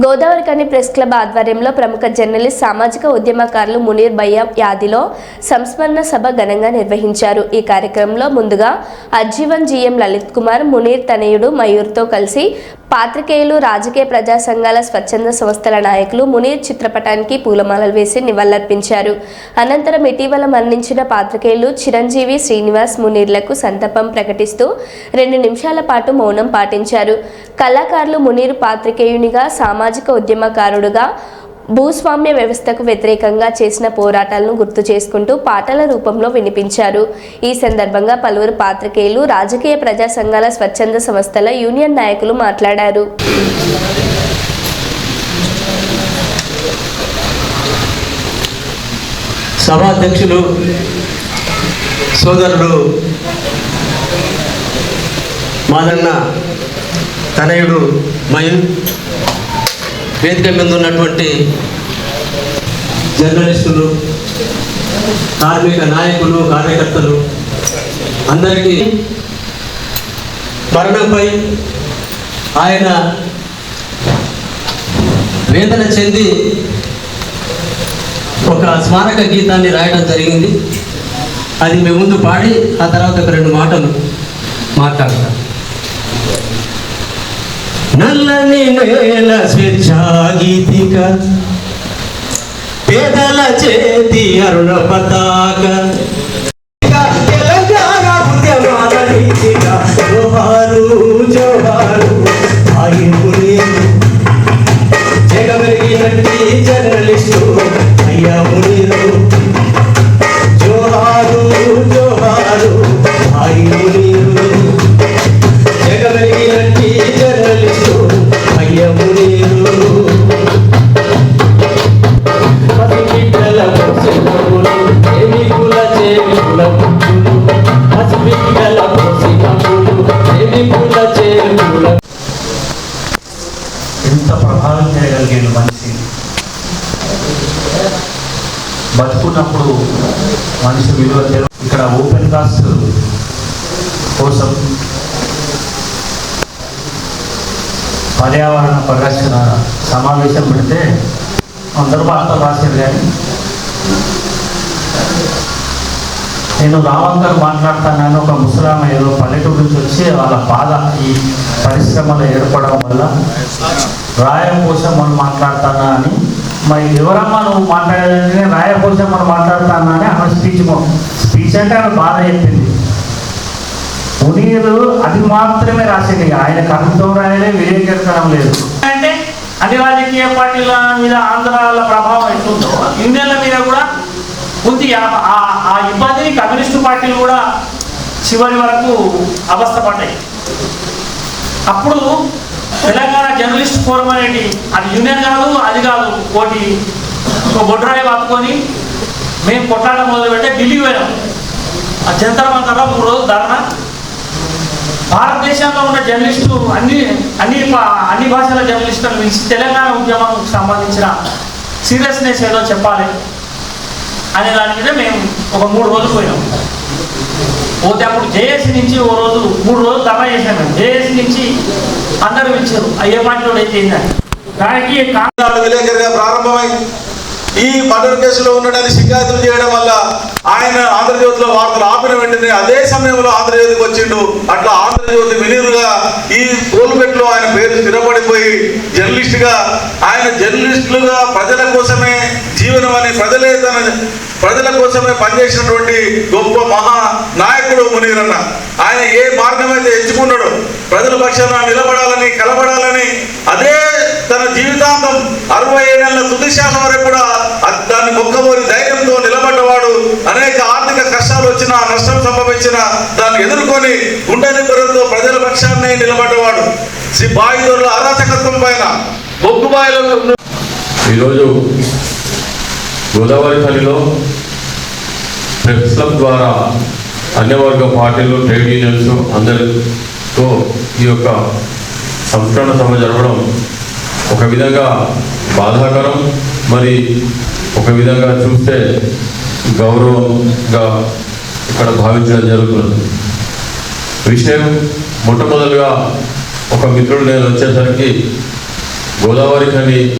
గోదావరి కని press club ఆధ్వర్యంలో ప్రముఖ జర్నలిస్ట్ సామాజిక ఉద్యమకారులు మునీర్ భయ్య యాదిలో సంస్మరణ సభ ఘనంగా నిర్వహించారు. ఈ కార్యక్రమంలో ముందుగా అజ్జీవన్ జీఎం లలిత్ కుమార్ మునీర్ తనయుడు మయూర్తో కలిసి పాత్రికేయులు రాజకీయ ప్రజా సంఘాల స్వచ్ఛంద సంస్థల నాయకులు మునీర్ చిత్రపటానికి పూలమాలలు వేసి నివాళులర్పించారు. అనంతరం ఇటీవల మరణించిన పాత్రికేయులు చిరంజీవి శ్రీనివాస్ మునీర్లకు సంతాపం ప్రకటిస్తూ రెండు నిమిషాల పాటు మౌనం పాటించారు. కళాకారులు మునీర్ పాత్రికేయునిగా సామాజిక ఉద్యమకారుడుగా భూస్వామ్య వ్యవస్థకు వ్యతిరేకంగా చేసిన పోరాటాలను గుర్తు చేసుకుంటూ పాటల రూపంలో వినిపించారు. ఈ సందర్భంగా పలువురు పాత్రికేయులు రాజకీయ ప్రజా సంఘాల స్వచ్ఛంద సంస్థల యూనియన్ నాయకులు మాట్లాడారు. సభాధ్యక్షులు సోదరుడు మాదన్న తనయుడు మయు వేదిక మీద ఉన్నటువంటి జర్నలిస్టులు కార్మిక నాయకులు కార్యకర్తలు అందరికీ మరణంపై ఆయన వేదన చెంది ఒక స్మారక గీతాన్ని రాయడం జరిగింది. అది మేము ముందు పాడి ఆ తర్వాత ఒక రెండు మాటలు మాట్లాడతాం నల్లని నేల స్వేచ్ఛాగీతిక పేదల చేతి అరుణ పతాక. మనిషి విలువ ఇక్కడ ఓపెన్ కాస్ట్ కోసం పర్యావరణ పరిరక్షణ సమావేశం పెడితే అందరూ వార్తలు రాశారు కానీ నేను రావంకర్ మాట్లాడతానని ఒక ముసలామ ఏదో పల్లెటూరు నుంచి వచ్చి వాళ్ళ బాధ ఈ పరిశ్రమలు ఏర్పడడం వల్ల రాయపోసం మనం మాట్లాడతానా అని మరి ఎవరమ్మా నువ్వు మాట్లాడేదంటే రాయపోసం మనం మాట్లాడుతానని ఆమె స్పీచ్ స్పీచ్ అంటే ఆమె బాధ చెప్పింది. మునీరు అది మాత్రమే రాసింది. ఆయన కవిత్వం రాయలే విలేకరించడం లేదు. అంటే అన్ని రాజకీయ పార్టీల మీద ఆంధ్రాల ప్రభావం ఎట్లుందో ఇండియన్ల మీద కూడా ఉంది. ఆ- ఆ- ఆ ఇబ్బందిని కమ్యూనిస్టు పార్టీలు కూడా చివరి వరకు అవస్థపడ్డాయి అప్పుడు తెలంగాణ జర్నలిస్ట్ ఫోరం అనేది అది యూనియన్ కాదు అది కాదు. కోటి ఒక బొడ్రాయి పట్టుకొని మేము కొట్లాట మొదలు పెడితే ఢిల్లీకి పోయినాం. ఆ జంతర మంతర మూడు రోజులు ధర్నా. భారతదేశంలో ఉన్న జర్నలిస్టు అన్ని అన్ని అన్ని భాషల జర్నలిస్టులను పిలిచి తెలంగాణ ఉద్యమానికి సంబంధించిన సీరియస్నెస్ ఏదో చెప్పాలి అనే దాని మీద మేము ఒక మూడు రోజులు పోయినాం. పోతే అప్పుడు జేఏసీ నుంచి ఓ రోజు మూడు రోజులు ధర్నా చేశాను జేఏసీ నుంచి అందరూ ఇచ్చారు అయ్యే పార్టీలో అయితే దానికి కా- విలేకరిగా ఈ మర్డర్ కేసులో ఉండడానికి షికాయతులు చేయడం వల్ల ఆయన ఆంధ్రజ్యోతిలో వార్తలు ఆపిన వెంటనే అదే సమయంలో ఆంధ్రజ్యోతికి వచ్చిండు. అట్లా ఆంధ్రజ్యోతి వినీరుగా ఈ కోల్పెట్లో ఆయన పేరు స్థిరపడిపోయి జర్నలిస్ట్గా ఆయన జర్నలిస్టులుగా ప్రజల కోసమే జీవనం అనే ప్రజలే తన ప్రజల కోసమే పనిచేసినటువంటి గొప్ప మహా నాయకుడు మునీరన్న ఆయన ఏ మార్గం అయితే ఎంచుకున్నాడో ప్రజల పక్షాన నిలబడాలని కలబడాలని అదే తన జీవితాంతం అరవై ఏళ్ళ తుది శ్వాస వరకు కూడా దాన్ని మొక్కబోని ధైర్యంతో నిలబడ్డవాడు అనేక ఆర్థిక కష్టాలు వచ్చినా నష్టం సంభవించిన దాన్ని ఎదుర్కొని గుండెని నిబ్బరంతో ప్రజల పక్షాన్ని నిలబడ్డవాడు. శ్రీ బాయిదొరల అరాచకత్వం పైన బొగ్గుబాయిలో ఈరోజు గోదావరి తల్లిలో ప్రెస్ క్లబ్ ద్వారా అన్ని వర్గ పార్టీలు ట్రేడ్ యూనియన్స్ అందరితో ఈ యొక్క సంస్కరణ సభ జరగడం ఒక విధంగా బాధాకరం. మరి ఒక విధంగా చూస్తే గౌరవంగా ఇక్కడ భావించడం జరుగుతుంది విషయం మొట్టమొదలుగా ఒక మిత్రుడు నేను వచ్చేసరికి గోదావరి కని